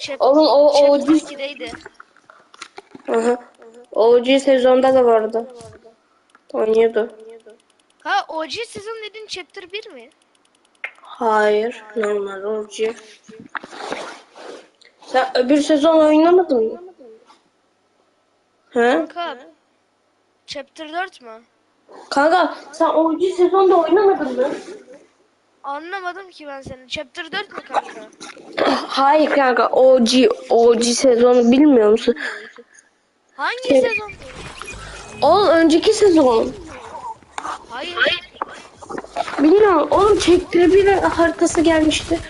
Chapter, Oğlum o Chapter OG 2'deydi. Aha. OG sezonda da vardı. Oynuyordu. Ha OG sezon dedin Chapter 1 mi? Hayır. Normal OG. Sen öbür sezon oynamadın mı? He? Kanka. Chapter 4 mü? Kanka sen OG sezonda oynamadın mı? Anlamadım ki ben seni. Chapter 4 mü kanka? Hayır kanka OG OG sezonu bilmiyor musun? Hangi Şey- sezon? Oğlum önceki sezon. Hayır. Bilmiyorum. Oğlum çektiği bir haritası gelmişti.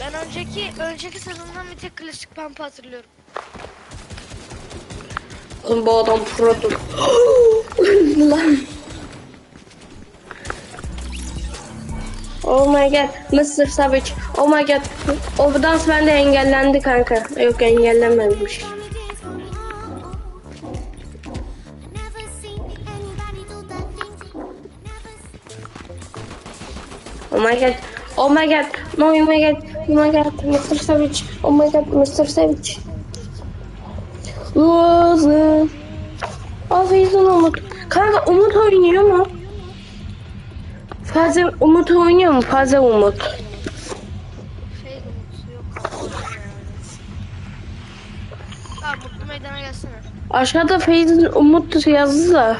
Ben önceki önceki sezondan bir tek klasik pampa hatırlıyorum. Oğlum bu adam produr. Lan. Oh my god, Mr. Savage. Oh my god. O bu dans bende engellendi kanka. Yok engellenmemiş. Oh my god. Oh my god. No, oh my god. Oh my god. Mr. Savage. Oh my god. Mr. Savage. Loser. Aferin Umut. Kanka Umut oynuyor mu? Fazla Umut oynuyor mu? Fazla Umut. Şey Umut yok kanka. Tamam mutlu meydana gelsene. Aşağıda Feyz'in Umut yazdı da.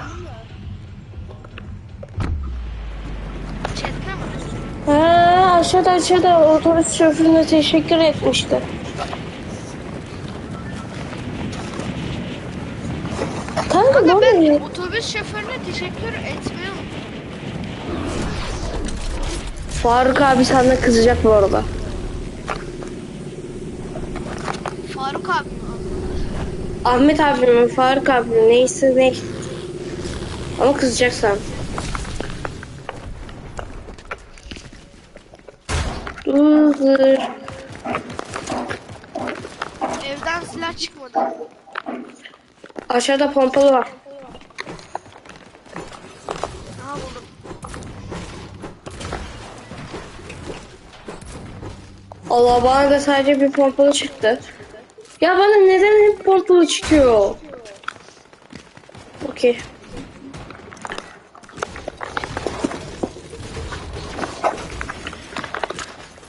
Chat'te mi? Aşağıda aşağıda otobüs şoförüne teşekkür etmişti. Kanka Kanka ben ne? otobüs şoförüne teşekkür etmiyorum. Faruk abi sana kızacak bu arada. Faruk abi mi? Ahmet abi mi Faruk abi mi neyse ne. Ama kızacaksan. Dur. Aşağıda pompalı var. Allah bana da sadece bir pompalı çıktı. Ya bana neden hep pompalı çıkıyor? Okey.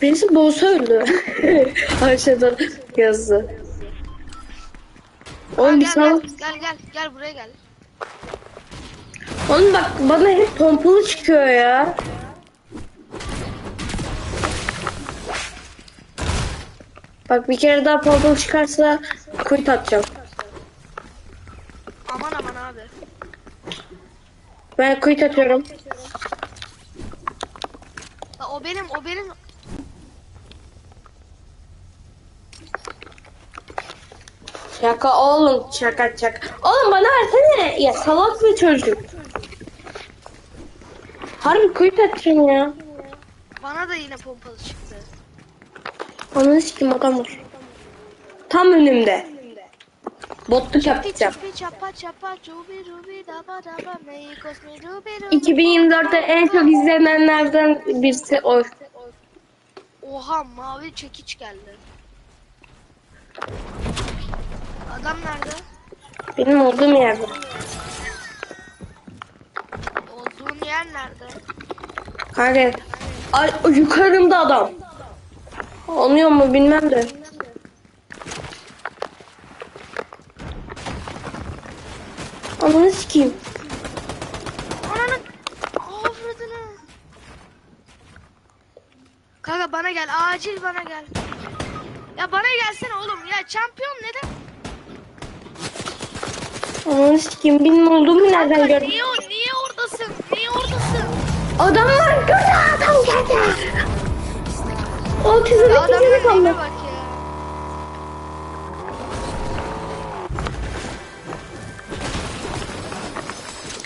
Birisi boğsa öldü. Aşağıda yazdı. Oğlum bir gel, sal. gel, gel gel gel buraya gel. Oğlum bak bana hep pompalı çıkıyor ya. Bak bir kere daha pompalı çıkarsa kuyut atacağım. Aman aman abi. Ben kuyut atıyorum. Ya o benim o benim. Şaka oğlum şaka şaka. Oğlum bana versene. Ya salak bir çocuk. Harbi kuyut atacağım ya. Bana da yine pompalı çıktı. Ananı sikim adam var. Tam önümde. Botluk yapacağım. Çipi çapa çapa çubi rubi daba daba meyikos mi rubi rubi. 2024'te en çok izlenenlerden birisi o. Oha mavi çekiç geldi. Adam nerede? Benim olduğum yerde. Olduğun yer nerede? Kanka. Ay, yukarımda adam. Oluyor mu bilmem de. Ananı sikeyim. Ananı avradını. Kanka bana gel acil bana gel. Ya bana gelsene oğlum ya şampiyon Ananı sikeyim. Benim olduğumu nereden gördün? niye, niye oradasın? Niye oradasın? Adam var. Gördü adam geldi. O sandım. neyine bak ya.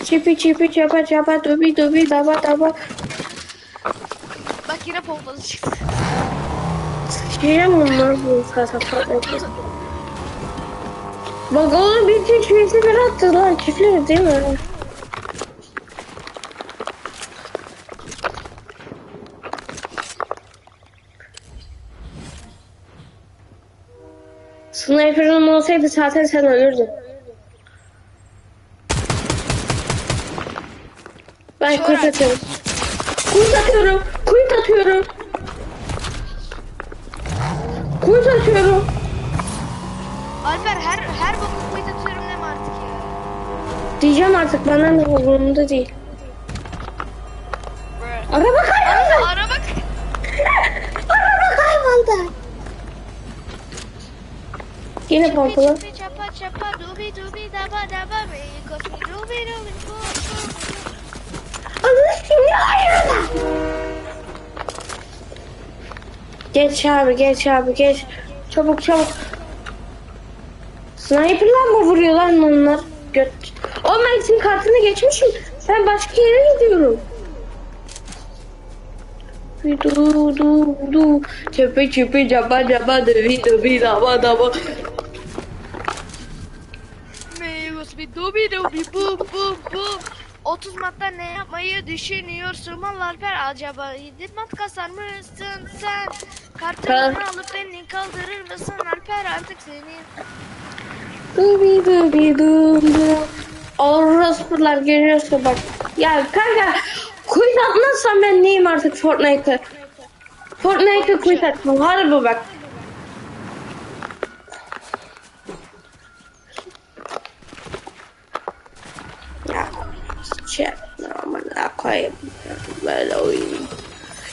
Çipi çipi çapa çapa dubi dubi daba daba. Bak yine pompalı çıktı. Şeye mi onlar bu kasa Bak onun bütün çiftleri attı lan çiftleri değil mi? Sniper'ın olsaydı zaten sen ölürdün. Ben Şöyle. kurt atıyorum. Kurt atıyorum. Kurt atıyorum. Kurt atıyorum. Diyeceğim artık bana ne umurumda değil. Araba kayboldu. Ara bak. Araba kayboldu. Yine pompalı. Alıştım ya hayırlı. Geç abi geç abi geç. Çabuk çabuk. Sniper'la mı vuruyor lan onlar? Göt. Oğlum ben senin kartını geçmişim. Ben başka yere gidiyorum. Du du du. Çöpe çöpe caba caba dövi dövi daba daba. me kosmi dubi dubi bu bu bu 30 matta ne yapmayı düşünüyorsun mal Alper acaba 7 mat kasar mısın sen Kartını alıp beni kaldırır mısın Alper artık senin Dubi dubi dum dum. Orospular geliyorsa bak. Ya kanka kuyut atmazsam ben neyim artık Fortnite'ı? Fortnite'ı kuyut atmam. Harbi bak. Ya şey amına koyayım. Böyle oyun.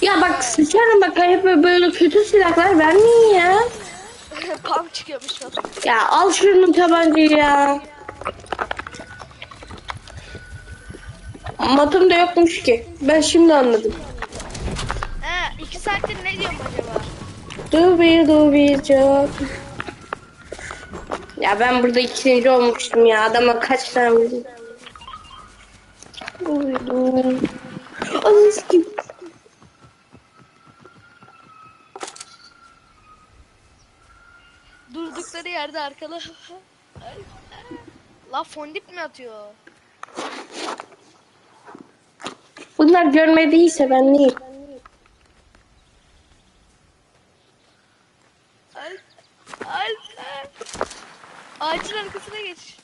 Ya bak sıçarım bak hep böyle kötü silahlar vermeyin ya. Pam çıkıyormuş Ya al şunu tabancayı ya. Matım da yokmuş ki. Ben şimdi anladım. He 2 saattir ne diyorum acaba Dubi dubi çok. Ya ben burada ikinci olmuştum ya. Adama kaç tane vurdum. Anı sikeyim. Durdukları yerde arkalı La fondip mi atıyor? Bunlar görmediyse ben neyim? Al, Alper. Ağacın arkasına geç.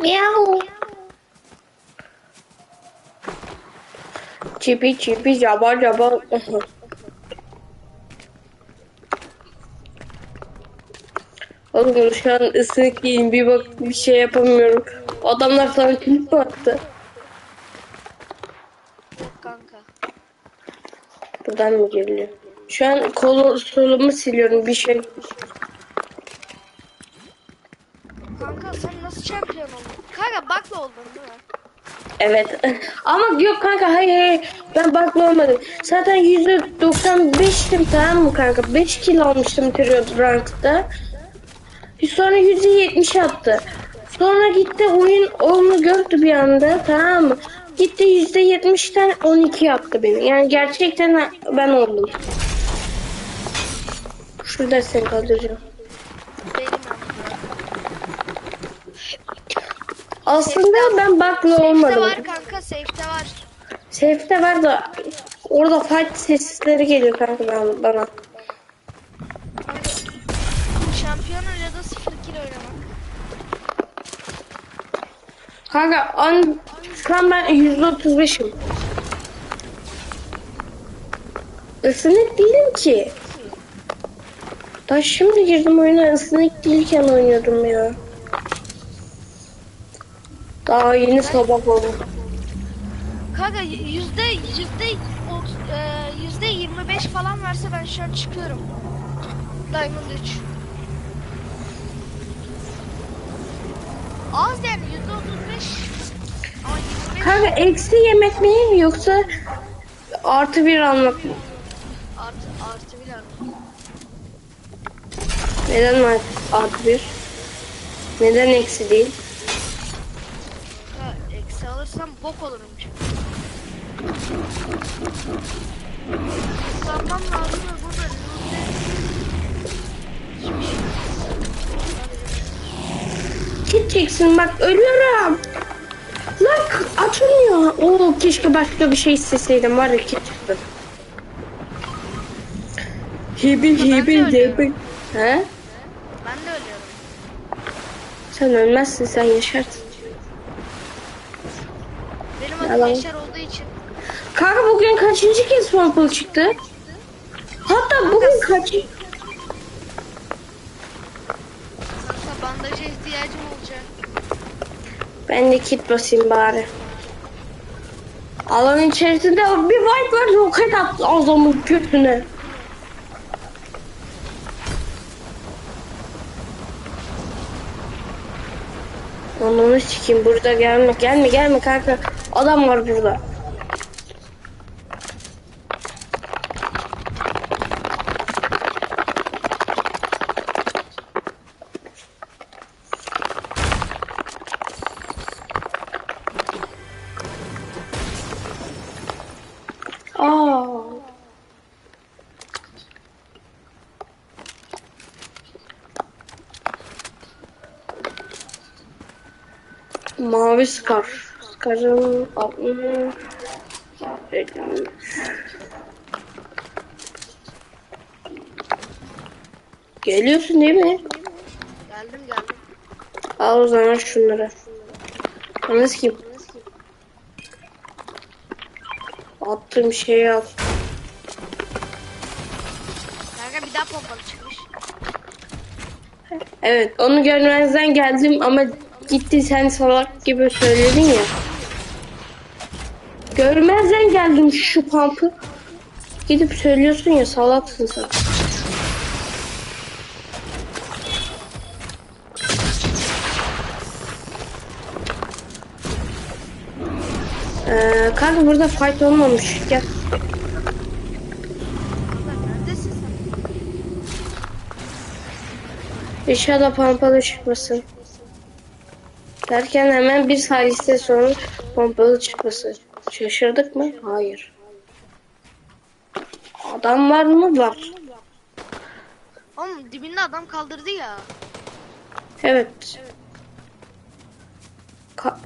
Miau. Çipi çipi caba caba. Oğlum şu an ısınık giyim bir bak bir şey yapamıyorum. Adamlar sana klip mi attı? Kanka. Buradan mı geliyor? Şu an kolu solumu siliyorum bir şey. Kanka sen nasıl şampiyon oldun? Kanka bakla oldun değil mi? Evet. Ama yok kanka hayır hayır. Ben bakma olmadım. Zaten %95'tim tamam mı kanka? 5 kilo almıştım period rankta. Sonra %70 attı. Sonra gitti oyun onu gördü bir anda tamam mı? Gitti %70'ten 12 yaptı beni. Yani gerçekten ben oldum. Şurada seni kaldıracağım. Aslında ben bakla Safe'de olmadım. var kanka safe'de var. Safe'de var da orada fight sesleri geliyor kanka bana. bana. Şampiyon öyle de 0 kill oynamak. Kanka an, şu an ben %35'im. Isınık değilim ki. Daha şimdi girdim oyuna ısınık değilken oynuyordum ya. Daha yeni sabah oldu. Kanka yüzde yüzde e, yüzde 25 falan verse ben şu an çıkıyorum. Diamond 3. Az yani Kanka eksi yemek mi yoksa artı bir almak mı? artı artı bir artı. Neden var artı bir? Neden eksi değil? Ha, eksi alırsam bok olurum çünkü. Sanmam lazım da burada Gideceksin bak ölüyorum. Lan açılmıyor. Oo keşke başka bir şey isteseydim var ya ki çıktı. Hibi hibi Ben de ölüyorum. hibi. He? Ben de ölüyorum. Sen ölmezsin sen yaşarsın. Benim adım Yalan. Yaşar olduğu için. Kanka bugün kaçıncı kez Purple çıktı? Hatta bugün kaç... Ben de kit basayım bari. Alanın içerisinde bir white var roket attı adamın götüne. Ananı sikeyim burada gelme gelme gelme kanka adam var burada. Mavi. Skarın altını mahvedilmiş. Geliyorsun değil mi? Geldim geldim. Al o zaman şunları. Anladın kim? Attığım şeyi al. Kanka bir daha pompalı çıkmış. Evet onu görmezden geldim ama gitti sen salak gibi söyledin ya. Görmezden geldim şu pampı. Gidip söylüyorsun ya salaksın sen. Ee, kanka burada fight olmamış. Gel. İnşallah pompalı çıkmasın. Derken hemen bir saliste sonra pompalı çıkması. Şaşırdık mı? Hayır. Adam var mı? Var. Oğlum dibinde adam kaldırdı ya. Evet. Ka-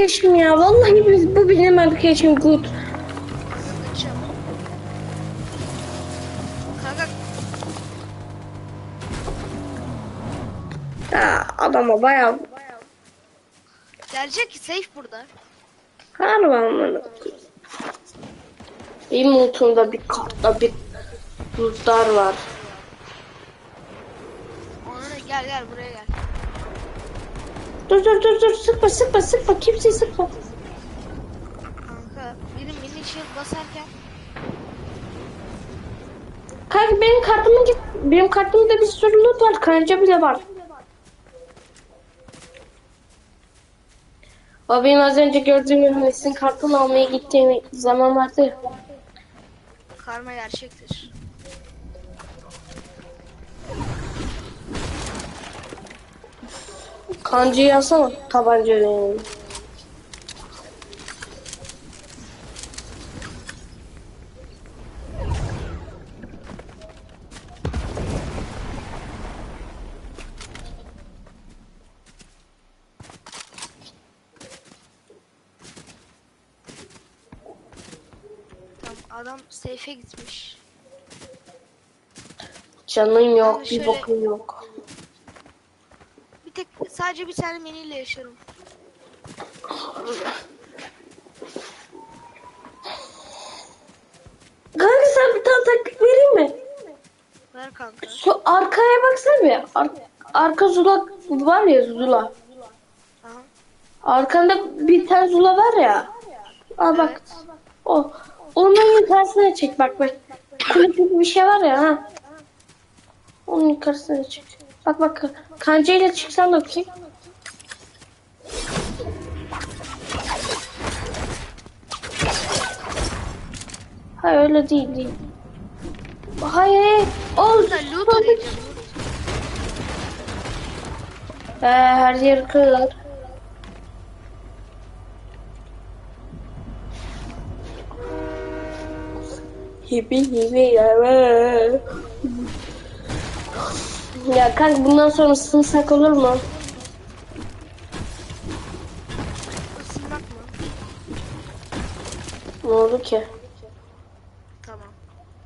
arkadaşım ya. Vallahi biz, bu benim arkadaşım good. Kaçacağım. Kanka Ya, adama bayağı gelecek ki safe burada. harbi amına. Benim mutunda bir kartta bir bulutlar var. Ona gel gel buraya gel. Dur dur dur dur sıkma sıkma sıkma kimseyi sıkma. Kanka benim mini shield basarken Kanka benim kartımın git benim kartımda bir sürü loot var kanca bile var. O benim az önce gördüğüm Enes'in kartını almaya gittiğim zaman vardı karma gerçektir. Kancayı yazsana tabanca. Tamam adam safe'e gitmiş. Canın yok Ben bir şöyle- bokun yok. Bir tek sadece bir tane miniyle yaşarım. Kanka sen bir tane taktik vereyim mi? Ver kanka. Şu arkaya baksana bir. Ar- arka zula var ya zula. Arkanda bir tane zula var ya. Aa bak. O. Onun yukarısına çek bak bak. Kulüp bir şey var ya ha. Onun yukarısına çek. Bak bak kancayla çıksan da bakayım. Hayır öyle değil değil. Hayır hayır. O Burada loot arayacağım. loot. Ee, her yer kırılır. Gibi gibi ya. Ya kanka bundan sonra ısınsak olur mu? Isınmak mı? Ne oldu ki? Tamam.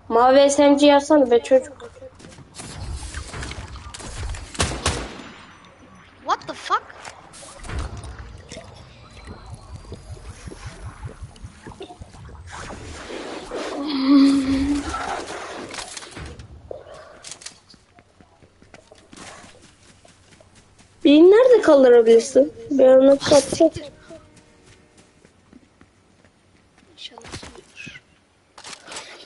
Mavi SMG yazsana be çocuk. What the fuck? Beni nerede kaldırabilirsin? Ben onu ısınıyordur.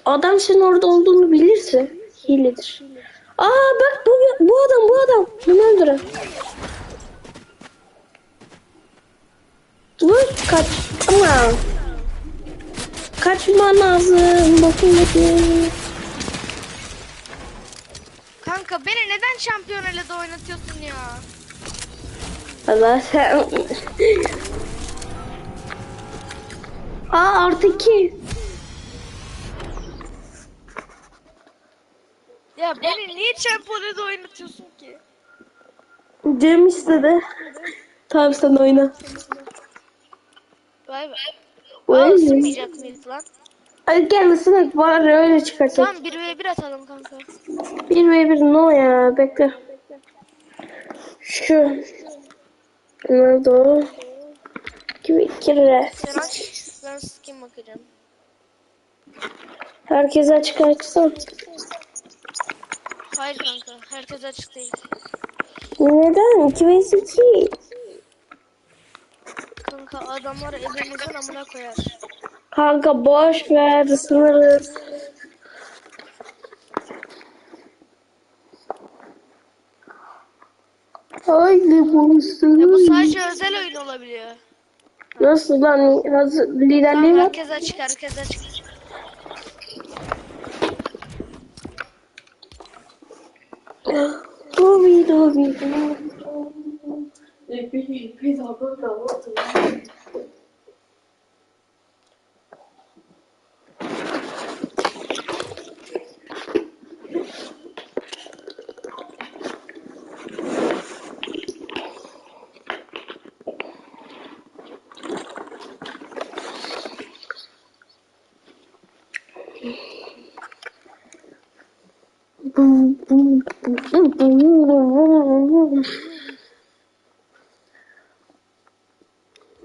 Adam senin orada olduğunu bilirse hiledir. Aa bak bu, bu adam bu adam. Bunu öldüren. Dur kaç. Ama. Kaçman lazım. Bakın bakayım. Kanka beni neden şampiyon ile de oynatıyorsun ya? Allah sen. Aa artı iki. Ya beni niye şampiyon ile de oynatıyorsun ki? Cem istedi. Tamam sen oyna. Vay be. Isınmayacak mıyız lan? Hadi gel ısınak var öyle çıkarsak. Tamam 1v1 atalım kanka. Bir ve bir no ya bekle. Şu. Nerede o? Gibi iki re. Sen aç. Ben skin bakacağım. Herkese açık açsam. Hayır kanka. Herkes açık değil. Neden? 2 ve 2. Kanka adamlar evimizin amına koyar. Kanka boş ver ısınırız. Haydi bu Ya bu sadece özel oyun olabiliyor. Nasıl lan? Hazır, Tamam liderliği var. herkes açık herkes açık. Dobi dobi dobi.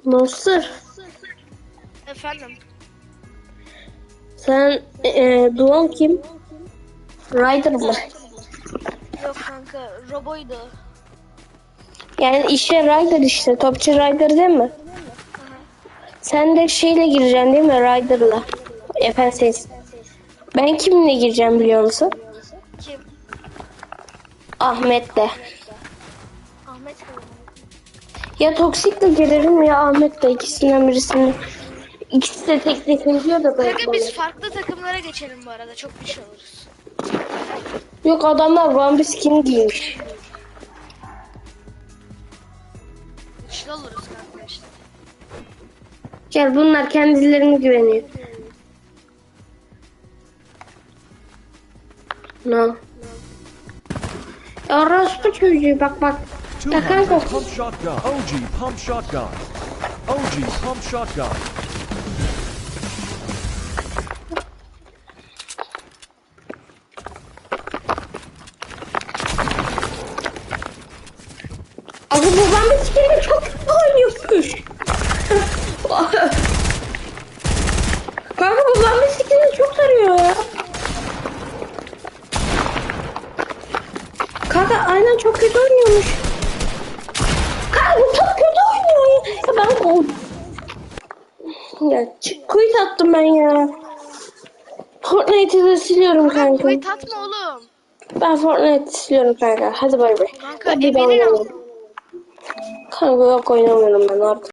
Nasır, Efendim. sen e, Doğan kim? Ryder mı? Yok kanka Robo'ydu. Yani işe Ryder işte, topçu Ryder değil mi? Sen de şeyle gireceksin değil mi Ryder'la? Efendim Ben kimle gireceğim biliyor musun? Kim? Ahmet'le. Ahmet mi? Ya Toksik'le girerim ya Ahmet'le ikisinden birisini. İkisi de tek tek diyor da böyle. Kanka biz farklı takımlara geçelim bu arada. Çok bir şey oluruz. Yok adamlar One Piece skin giymiş. Güçlü oluruz kanka işte. Gel bunlar kendilerine güveniyor. No. Orospu çocuğu bak bak. Ya kanka Pump shotgun. OG pump shotgun. OG pump shotgun. Abi bu One Piece skin'i çok kötü oynuyormuş. Kanka bu One Piece skin'i çok sarıyor aynen çok kötü oynuyormuş. Kanka bu çok kötü oynuyor ya. ben o... Ya çık quit attım ben ya. Fortnite'i de siliyorum kanka. Kuvvet atma oğlum. Ben Fortnite siliyorum kanka. Hadi bay bay. Kanka ebenin. Kanka yok oynamıyorum ben artık.